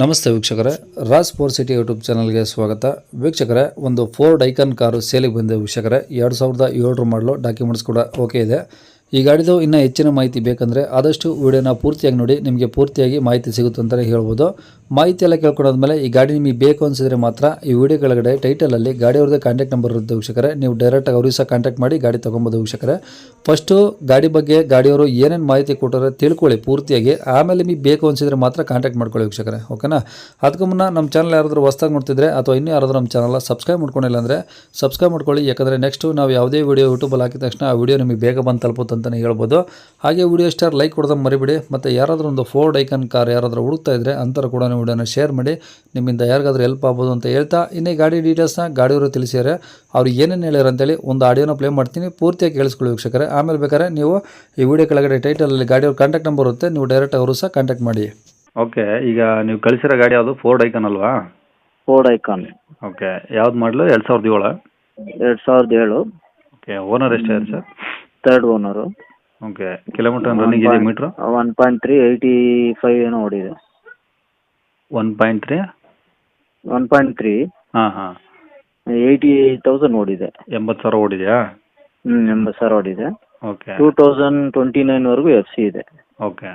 ನಮಸ್ತೆ ವೀಕ್ಷಕರೇ. Raj four city YouTube ಚಾನಲ್ಗೆ ಸ್ವಾಗತ. ವೀಕ್ಷಕರೇ, ಒಂದು ಫೋರ್ಡ್ ಐಕನ್ ಕಾರು ಸೇಲಿಗೆ ಬಂದಿದೆ ವೀಕ್ಷಕರೇ. ಎರಡು ಸಾವಿರದ ಏಳರ ಮಾಡಲು ಡಾಕ್ಯುಮೆಂಟ್ಸ್ ಕೂಡ ಓಕೆ ಇದೆ. ಈ ಗಾಡಿದು ಇನ್ನೂ ಹೆಚ್ಚಿನ ಮಾಹಿತಿ ಬೇಕಂದರೆ ಆದಷ್ಟು ವಿಡಿಯೋನ ಪೂರ್ತಿಯಾಗಿ ನೋಡಿ, ನಿಮಗೆ ಪೂರ್ತಿಯಾಗಿ ಮಾಹಿತಿ ಸಿಗುತ್ತೆ ಅಂತಲೇ ಹೇಳ್ಬೋದು. ಮಾಹಿತಿ ಎಲ್ಲ ಕೇಳ್ಕೊಂಡಾದ್ಮೇಲೆ ಈ ಗಾಡಿ ನಿಮಗೆ ಬೇಕು ಅನಿಸಿದ್ರೆ ಮಾತ್ರ ಈ ವಿಡಿಯೋ ಕೆಳಗಡೆ ಟೈಟಲಲ್ಲಿ ಗಾಡಿಯವ್ರದ್ದು ಕಾಂಟ್ಯಾಕ್ಟ್ ನಂಬರ್ ಇರುತ್ತೆ ವೀಕ್ಷಕರೇ. ನೀವು ಡೈರೆಕ್ಟಾಗಿ ಅವ್ರಿಗೆ ಸಹ ಕಾಂಟ್ಯಾಕ್ಟ್ ಮಾಡಿ ಗಾಡಿ ತೊಗೊಬೋದು ವೀಕ್ಷಕರೇ. ಫಸ್ಟು ಗಾಡಿ ಬಗ್ಗೆ ಗಾಡಿಯವರು ಏನೇನು ಮಾಹಿತಿ ಕೊಟ್ಟರೆ ತಿಳ್ಕೊಳ್ಳಿ ಪೂರ್ತಿಯಾಗಿ. ಆಮೇಲೆ ನಿಮಗೆ ಬೇಕು ಅನಿಸಿದ್ರೆ ಮಾತ್ರ ಕಾಂಟ್ಯಾಕ್ಟ್ ಮಾಡ್ಕೊಳ್ಳಿ ವೀಕ್ಷಕರೇ, ಓಕೆನಾ? ಅದಕ್ಕೂ ಮುನ್ನ ನಮ್ಮ ಚಾನಲ್ ಯಾರಾದರೂ ಹೊಸ್ದಾಗಿ ನೋಡ್ತಿದ್ರೆ ಅಥವಾ ಇನ್ನೂ ಯಾರಾದರೂ ನಮ್ಮ ಚಾನಲ್ ಸಬ್ಸ್ಕ್ರೈಬ್ ಮಾಡ್ಕೊಂಡಿಲ್ಲ ಅಂದರೆ ಸಬ್ಸ್ಕ್ರೈಬ್ ಮಾಡ್ಕೊಳ್ಳಿ. ಯಾಕಂದರೆ ನೆಕ್ಸ್ಟು ನಾವು ಯಾವುದೇ ವಿಡಿಯೋ ಯೂಟ್ಯೂಬಲ್ಲಿ ಹಾಕಿದ ತಕ್ಷಣ ಆ ವಿಡಿಯೋ ನಿಮಗೆ ಬೇಗ ಬಂದು ತಲುಪುತ್ತೆ ಅಂತಲೇ ಹೇಳ್ಬೋದು. ಹಾಗೆ ವಿಡಿಯೋ ಸ್ಟಾರ್ ಲೈಕ್ ಕೊಡೋದನ್ನು ಮರಿಬಿಡಿ. ಮತ್ತು ಯಾರಾದರೂ ಒಂದು ಫೋರ್ಡ್ ಐಕನ್ ಕಾರ್ ಯಾರಾದರೂ ಹುಡುಕ್ತಾ ಇದ್ದರೆ ಕೂಡ ಕೂಡ ವಿಡಿಯೋನ ಶೇರ್ ಮಾಡಿ. ನಿಮ್ಮಿಂದ ಯಾರಿಗಾದ್ರೂ ಹೆಲ್ಪ್ ಆಗ್ಬೋದು ಅಂತ ಹೇಳ್ತಾ ಇನ್ನೇ ಗಾಡಿ ಡೀಟೇಲ್ಸ್ನ ಗಾಡಿಯವರು ತಿಳಿಸಿದ್ದಾರೆ. ಅವ್ರು ಏನೇನು ಹೇಳ್ಯಾರ ಅಂತೇಳಿ ಒಂದು ಆಡಿಯೋನ ಪ್ಲೇ ಮಾಡ್ತೀನಿ. ಪೂರ್ತಿಯಾಗಿ ಕೇಳಿಸ್ಕೊಳ್ಳಿ ವೀಕ್ಷಕರೇ. ಆಮೇಲೆ ಬೇಕಾದ್ರೆ ನೀವು ಈ ವಿಡಿಯೋ ಕೆಳಗಡೆ ಟೈಟಲಲ್ಲಿ ಗಾಡಿಯವ್ರ ಕಾಂಟ್ಯಾಕ್ಟ್ ನಂಬರ್ ಇರುತ್ತೆ ನೀವು ಡೈರೆಕ್ಟ್ ಅವರು ಸಹ ಕಾಂಟ್ಯಾಕ್ಟ್ ಮಾಡಿ. ಓಕೆ ಈಗ ನೀವು ಕಳಿಸಿರೋ ಗಾಡಿ ಯಾವುದು? ಫೋರ್ಡ್ ಐಕನ್ ಅಲ್ವಾ? ಫೋರ್ಡ್ ಐಕಾನ್ ಓಕೆ ಯಾವ್ದು ಮಾಡಲು ಎರಡು ಸಾವಿರದ ಏಳು? ಎರಡು ಸಾವಿರದ ಏಳು. ಓಕೆ ಓನರ್ ಎಷ್ಟು sir third owner okay kilometre running ಇದೆ meter one point three eighty five ಏನೋ ಓಡಿದೆ. One point three one point three ಹಾಂ ಹಾಂ. ಏಯ್ಟಿ ತೌಸಂಡ್ ಓಡಿದೆ. ಎಂಬತ್ತು ಸಾವಿರ ಓಡಿದೆಯಾ? ಹ್ಞೂ ಎಂಬತ್ತು ಸಾವಿರ ಓಡಿದೆ. ಓಕೆ ಟೂ ತೌಸಂಡ್ ಟ್ವೆಂಟಿ ನೈನ್ವರೆಗೂ ಎಫ್ ಸಿ ಇದೆ. Okay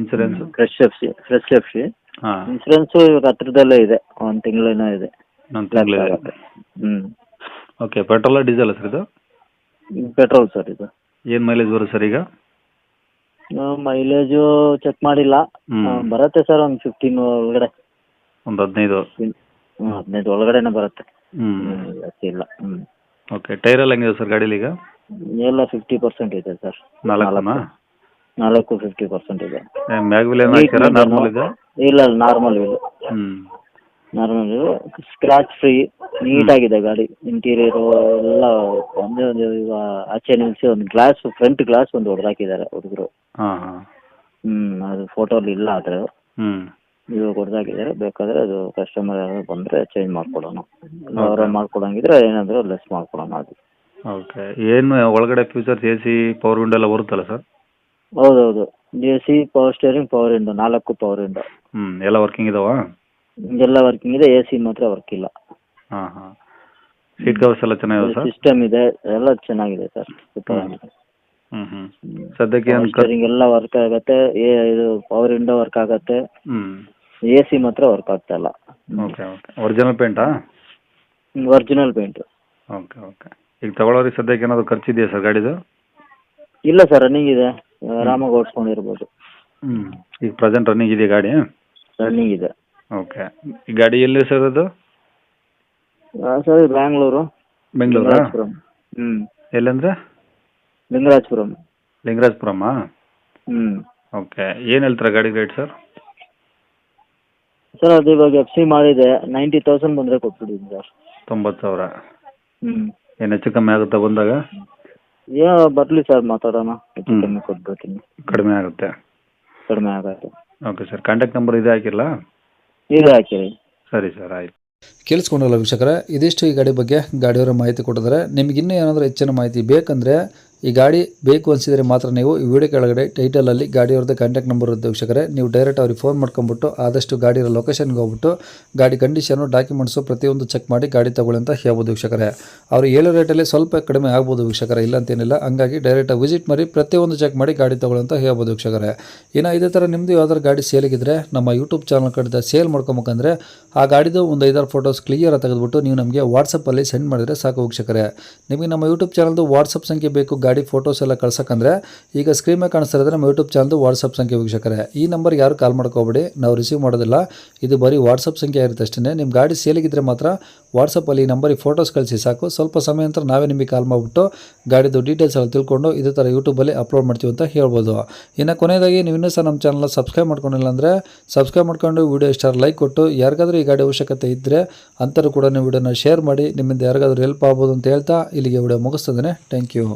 insurance fresh F C fresh F C ಹಾಂ. ಇನ್ಸೂರೆನ್ಸು ಇವಾಗ ಹತ್ರದಲ್ಲೇ ಇದೆ ಒಂದು ತಿಂಗಳೇನೋ ಇದೆ. ನನ್ನ ಹ್ಞೂ ಓಕೆ ಪೆಟ್ರೋಲ ಡೀಸೆಲ್ ಸರ್ ಇದು? ಪೆಟ್ರೋಲ್ ಸರ್ ಇದು. ಏನ್ ಮೈಲೇಜ್ ಬರುತ್ತೆ ಸರ್ ಈಗ? ಮೈಲೇಜು ಚೆಕ್ ಮಾಡಿಲ್ಲ. ಹ್ಮ್. ಆ, ಬರುತ್ತೆ ಸರ್ ಒಂದು ಫಿಫ್ಟೀನ್ ಒಳಗಡೆ. ಒಂದು ಹದಿನೈದು. ಹ್ಞೂ ಹದಿನೈದು ಒಳಗಡೆನೇ ಬರುತ್ತೆ. ಹ್ಞೂ ಹ್ಮ್, ಜಾಸ್ತಿ ಇಲ್ಲ. ಹ್ಞೂ ಓಕೆ ಟೈರ್ ಎಲ್ಲ ಹೆಂಗಿದೆ ಸರ್ ಗಾಡೀಲಿ ಈಗ? ಎಲ್ಲ ಫಿಫ್ಟಿ ಪರ್ಸೆಂಟ್ ಇದೆ ಸರ್. ನಾಲ್ಕನಾ ನಾಲ್ಕು. ಫಿಫ್ಟಿ ಪರ್ಸೆಂಟ್ ಇದೆ. ಏನು ಹಾಕ್ಯಾರ ನಾರ್ಮಲ್ ಇದೆ? ಇಲ್ಲ ನಾರ್ಮಲ್ ಇದು ಹ್ಞೂ ನಾರ್ಮಲ್ ಸ್ಕ್ರಾಚ್ ಫ್ರೀ ನೀಟಾಗಿದೆ ಗಾಡಿ. ಇಂಟೀರಿಯರ್ ಎಲ್ಲ ಒಂದೇ ಒಂದು ಈಗ ಆಚೆ ನಿಲ್ಸಿ ಒಂದು ಗ್ಲಾಸ್ ಫ್ರಂಟ್ ಗ್ಲಾಸ್ ಒಂದು ಹೊಡೆದಾಕಿದ್ದಾರೆ ಹುಡುಗರು. ಹ್ಮ್ ಹಾಂ. ಅದು ಫೋಟೋಲಿ ಇಲ್ಲ ಆದ್ರೆ. ಹ್ಞೂ ಇವಾಗ ಹೊಡೆದಾಕಿದ್ದಾರೆ ಬೇಕಾದ್ರೆ ಅದು ಕಸ್ಟಮರ್ ಬಂದ್ರೆ ಬಂದರೆ ಚೇಂಜ್ ಮಾಡ್ಕೊಡೋಣ. ಅವರೇ ಮಾಡ್ಕೊಡಂಗಿದ್ರೆ ಏನಾದರೂ ಲೆಸ್ ಮಾಡ್ಕೊಡೋಣ ಅದು. ಓಕೆ ಏನು ಒಳಗಡೆ features A C power window ಎಲ್ಲ ಬರುತ್ತಲ್ಲ ಸರ್ ಹೌದೌದು. A C power steering power window ನಾಲ್ಕು ಪವರ್ ವಿಂಡೋ ಹ್ಮ್ ಎಲ್ಲ ವರ್ಕಿಂಗ್ ಇದಾವ? ಎಲ್ಲ ವರ್ಕಿಂಗ್ ಇದೆ. ಎ ಸಿ ಮಾತ್ರ ವರ್ಕ್ ಇಲ್ಲ. ಹಾಂ ಹಾಂ. ಸೀಟ್ ಕವರ್ಸ್ ಎಲ್ಲ ಚೆನ್ನಾಗಿದೆ ಸರ್ ಸಿಸ್ಟಮ್ ಇದೆ. ಎಲ್ಲ ಚೆನ್ನಾಗಿದೆ ಸರ್ ಸೂಪರ್ ಆಗಿದೆ. ಹ್ಞೂ ಹ್ಞೂ ಸದ್ಯಕ್ಕೆ ಏನು ಸ್ಟೇರಿಂಗ್ ಎಲ್ಲ ವರ್ಕ್ ಆಗುತ್ತೆ. ಏ ಇದು ಪವರ್ ವಿಂಡೋ ವರ್ಕ್ ಆಗುತ್ತೆ. ಹ್ಮ್. ಎ ಸಿ ಮಾತ್ರ ವರ್ಕ್ ಆಗ್ತಾ ಇಲ್ಲ. ಓಕೆ ಓಕೆ ಒರಿಜಿನಲ್ ಪೇಂಟಾ ಒರಿಜಿನಲ್ ಪೇಂಟ್ ಓಕೆ ಓಕೆ ಈಗ ತಗೊಳ್ಳೋರಿಗೆ ಸದ್ಯಕ್ಕೆ ಏನಾದರೂ ಖರ್ಚಿದೆಯಾ ಸರ್ ಗಾಡಿದು? ಇಲ್ಲ ಸರ್ ರನ್ನಿಂಗ್ ಇದೆ. ಆರಾಮಾಗಿ ಓಡಿಸ್ಕೊಂಡಿರ್ಬೋದು. ಹ್ಮ್. ಈಗ ಪ್ರೆಸೆಂಟ್ ರನ್ನಿಂಗ್ ಇದೆಯಾ ಗಾಡಿ? ರನ್ನಿಂಗ್ ಇದೆ. ಓಕೆ ಈ ಗಾಡಿ ಎಲ್ಲಿ ಸರ್ ಅದು? ಸರ್ ಇದು ಬ್ಯಾಂಗ್ಳೂರು. ಬೆಂಗಳೂರಾ? ಲಿಂಗರಾಜಪುರಂ. ಹ್ಞೂ ಎಲ್ಲಂದ್ರೆ? ಲಿಂಗರಾಜಪುರಂ. ಲಿಂಗರಾಜಪುರಮ್ಮ? ಹ್ಮ್. ಓಕೆ. ಏನು ಹೇಳ್ತೀರಾ ಗಾಡಿ ರೇಟ್ ಸರ್? ಸರ್ ಅದು ಇವಾಗ ಎಫ್ ಸಿ ಮಾಡಿದೆ ನೈಂಟಿ ತೌಸಂಡ್ ಬಂದರೆ ಕೊಟ್ಬಿಟ್ಟಿದ್ದೀನಿ ಸರ್. ತೊಂಬತ್ತು ಸಾವಿರ? ಹ್ಮ್. ಏನು ಹೆಚ್ಚು ಕಮ್ಮಿ ಆಗುತ್ತಾ ಬಂದಾಗ? ಯಾ ಬರಲಿ ಸರ್ ಮಾತಾಡೋಣ. ಹೆಚ್ಚು ಹ್ಮ್. ಕಮ್ಮಿ ಕೊಟ್ಬಿಡ್ತೀನಿ. ಕಡಿಮೆ ಆಗುತ್ತೆ. ಕಡಿಮೆ ಆಗುತ್ತೆ. ಓಕೆ ಸರ್ ಕಾಂಟ್ಯಾಕ್ಟ್ ನಂಬರ್ ಇದೆ ಹಾಕಿಲ್ಲ? ಇದೆ ಹಾಕಿರಿ. ಸರಿ ಸರ್ ಆಯ್ತು. ಕೇಳಿಸ್ಕೊಂಡಲ್ಲ ವೀಕ್ಷಕರೇ ಇದಿಷ್ಟು ಈ ಗಾಡಿ ಬಗ್ಗೆ ಗಾಡಿಯವರ ಮಾಹಿತಿ ಕೊಟ್ಟಿದ್ದಾರೆ. ನಿಮಗಿನ್ನೂ ಏನಾದರೂ ಹೆಚ್ಚಿನ ಮಾಹಿತಿ ಬೇಕಂದರೆ ಈ ಗಾಡಿ ಬೇಕು ಅನಿಸಿದರೆ ಮಾತ್ರ ನೀವು ಈ ವಿಡಿಯೋ ಕೆಳಗಡೆ ಟೈಟಲಲ್ಲಿ ಗಾಡಿಯವ್ರದ್ದು ಕಾಂಟ್ಯಾಕ್ಟ್ ನಂಬರ್ ಇರುತ್ತೆ ವೀಕ್ಷಕರೇ. ನೀವು ಡೈರೆಕ್ಟ್ ಅವ್ರಿಗೆ ಫೋನ್ ಮಾಡ್ಕೊಂಬಿಟ್ಟು ಆದಷ್ಟು ಗಾಡಿಯ ಲೊಕೇಶನ್ಗೆ ಹೋಗ್ಬಿಟ್ಟು ಗಾಡಿ ಕಂಡೀಷನು ಡಾಕ್ಯುಮೆಂಟ್ಸು ಪ್ರತಿಯೊಂದು ಚೆಕ್ ಮಾಡಿ ಗಾಡಿ ತಗೊಳ್ಳಿ ಅಂತ ಹೇಳ್ಬೋದು ವೀಕ್ಷಕರೇ. ಅವರು ಹೇಳೋ ರೇಟಲ್ಲಿ ಸ್ವಲ್ಪ ಕಡಿಮೆ ಆಗ್ಬೋದು ವೀಕ್ಷಕರೇ, ಇಲ್ಲ ಅಂತೇನಿಲ್ಲ. ಹಂಗಾಗಿ ಡೈರೆಕ್ಟಾಗಿ ವಿಸಿಟ್ ಮಾಡಿ ಪ್ರತಿಯೊಂದು ಚೆಕ್ ಮಾಡಿ ಗಾಡಿ ತಗೊಳ್ಳಿ ಅಂತ ಹೇಳ್ಬೋದು ವೀಕ್ಷಕರೇ. ಇನ್ನು ಇದೇ ಥರ ನಿಮ್ಮದು ಯಾವ್ದಾದ್ರು ಗಾಡಿ ಸೇಲಿಗಿದ್ರೆ ನಮ್ಮ ಯೂಟ್ಯೂಬ್ ಚಾನಲ್ ಕಡೆ ಸೇಲ್ ಮಾಡ್ಕೊಬೇಕಂದ್ರೆ ಆ ಗಾಡಿದು ಒಂದು ಐದಾರು ಫೋಟೋಸ್ ಕ್ಲಿಯರ್ ತೆಗೆದುಬಿಟ್ಟು ನೀವು ನಮಗೆ ವಾಟ್ಸಪ್ಪಲ್ಲಿ ಸೆಂಡ್ ಮಾಡಿದರೆ ಸಾಕು ವೀಕ್ಷಕರೇ. ನಿಮಗೆ ನಮ್ಮ ಯೂಟ್ಯೂಬ್ ಚಾನಲ್ದು ವಾಟ್ಸಪ್ ಸಂಖ್ಯೆ ಬೇಕು, ಗಾಡಿ ಫೋಟೋಸ್ ಎಲ್ಲ ಕಳ್ಸೋಕ್ಕಂದ್ರೆ ಈಗ ಸ್ಕ್ರೀನ್ ಮೇಲೆ ಕಾಣಿಸ್ತಾ ಇರೋದ್ರೆ ನಮ್ಮ ಯೂಟ್ಯೂಬ್ ಚಾನಲ್ದು ವಾಟ್ಸಪ್ ಸಂಖ್ಯೆ ವೀಕ್ಷಕರೇ. ಈ ನಂಬರ್ಗೆ ಯಾರು ಕಾಲ್ ಮಾಡ್ಕೋಬೇಡಿ, ನಾವು ರಿಸೀವ್ ಮಾಡೋದಿಲ್ಲ. ಇದು ಬರೀ ವಾಟ್ಸಪ್ ಸಂಖ್ಯೆ ಇರುತ್ತೆ ಅಷ್ಟೇ ನಿಮ್ಮ ಗಾಡಿ ಸೇಲಿಗಿದ್ರೆ ಮಾತ್ರ ವಾಟ್ಸಪ್ಪಲ್ಲಿ ಈ ನಂಬರಿಗೆ ಫೋಟೋಸ್ ಕಳಿಸಿ ಸಾಕು. ಸ್ವಲ್ಪ ಸಮಯ ನಂತರ ನಾವೇ ನಿಮಗೆ ಕಾಲ್ ಮಾಡಿಬಿಟ್ಟು ಗಾಡಿದು ಡೀಟೇಲ್ಸ್ ಎಲ್ಲ ತಿಳ್ಕೊಂಡು ಇದೇ ಥರ ಯೂಟ್ಯೂಬಲ್ಲಿ ಅಪ್ಲೋಡ್ ಮಾಡ್ತೀವಿ ಅಂತ ಹೇಳ್ಬೋದು. ಇನ್ನು ಕೊನೆಯದಾಗಿ ನೀವು ಇನ್ನೂ ಸಹ ನಮ್ಮ ಚಾನಲ್ನ ಸಬ್ಸ್ಕ್ರೈಬ್ ಮಾಡ್ಕೊಂಡಿಲ್ಲ ಅಂದರೆ ಸಬ್ಸ್ಕ್ರೈಬ್ ಮಾಡ್ಕೊಂಡು ವೀಡಿಯೋ ಇಷ್ಟ ಲೈಕ್ ಕೊಟ್ಟು, ಯಾರಿಗಾದರೂ ಈ ಗಾಡಿ ಅವಶ್ಯಕತೆ ಇದ್ದರೆ ಅಂತರೂ ಕೂಡ ನೀವು ವಿಡಿಯೋನ ಶೇರ್ ಮಾಡಿ, ನಿಮ್ಮಿಂದ ಯಾರಿಗಾದರೂ ಹೆಲ್ಪ್ ಆಗ್ಬೋದು ಅಂತ ಹೇಳ್ತಾ ಇಲ್ಲಿಗೆ ವಿಡಿಯೋ ಮುಗಿಸ್ತದೆ ಥ್ಯಾಂಕ್ ಯು